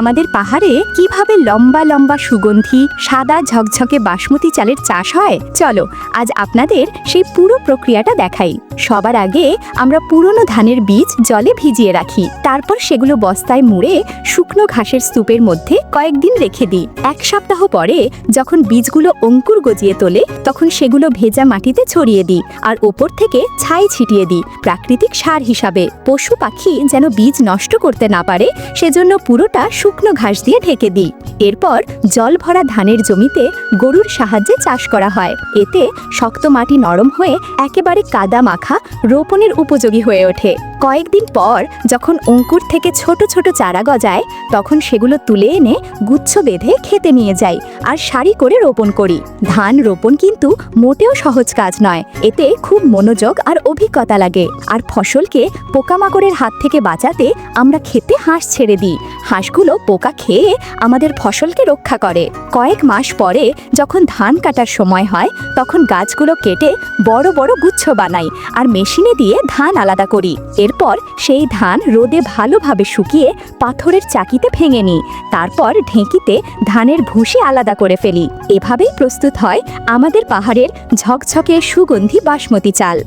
আমাদের পাহাড়ে কীভাবে লম্বা লম্বা সুগন্ধি, সাদা ঝকঝকে বাসমতি চালের চাষ হয়? চলো, আজ আপনাদের সেই পুরো প্রক্রিয়াটা দেখাই। সবার আগে আমরা পুরনো ধানের বীজ জলে ভিজিয়ে রাখি। তারপর সেগুলো বস্তায় মুড়ে শুকনো ঘাসের স্তূপের মধ্যে কয়েকদিন রেখে দিই। এক সপ্তাহ পরে যখন বীজগুলো অঙ্কুর গজিয়ে তোলে, তখন সেগুলো ভেজা মাটিতে ছড়িয়ে দিই আর ওপর থেকে ছাই ছিটিয়ে দিই। প্রাকৃতিক সার হিসাবে। পশু পাখি যেন বীজ নষ্ট করতে না পারে, সেজন্য পুরোটা শুকনো ঘাস দিয়ে ঢেকে দিই। এরপর জল ভরা ধানের জমিতে গরুর সাহায্যে চাষ করা হয়। এতে শক্ত মাটি নরম হয়ে একেবারে কাদা মাখা রোপণের উপযোগী হয়ে ওঠে। কয়েকদিন পর যখন অঙ্কুর থেকে ছোট ছোট চারা গজায়, তখন সেগুলো তুলে এনে গুচ্ছ বেঁধে খেতে নিয়ে যাই আর সারি করে রোপণ করি। ধান রোপণ কিন্তু মোটেও সহজ কাজ নয়। এতে খুব মনোযোগ আর অভিজ্ঞতা লাগে। আর ফসলকে পোকামাকড়ের হাত থেকে বাঁচাতে আমরা খেতে হাঁস ছেড়ে দিই। হাঁসগুলো পোকা খেয়ে আমাদের ফসলকে রক্ষা করে। কয়েক মাস পরে যখন ধান কাটার সময় হয়, তখন গাছগুলো কেটে বড় বড় গুচ্ছ বানাই আর মেশিনে দিয়ে ধান আলাদা করি। এরপর সেই ধান রোদে ভালোভাবে শুকিয়ে পাথরের চাকিতে ভেঙে নিই। তারপর ঢেঁকিতে ধানের ভুসি আলাদা করে ফেলি। এভাবেই প্রস্তুত হয় আমাদের পাহাড়ের ঝকঝকে সুগন্ধি বাসমতি চাল।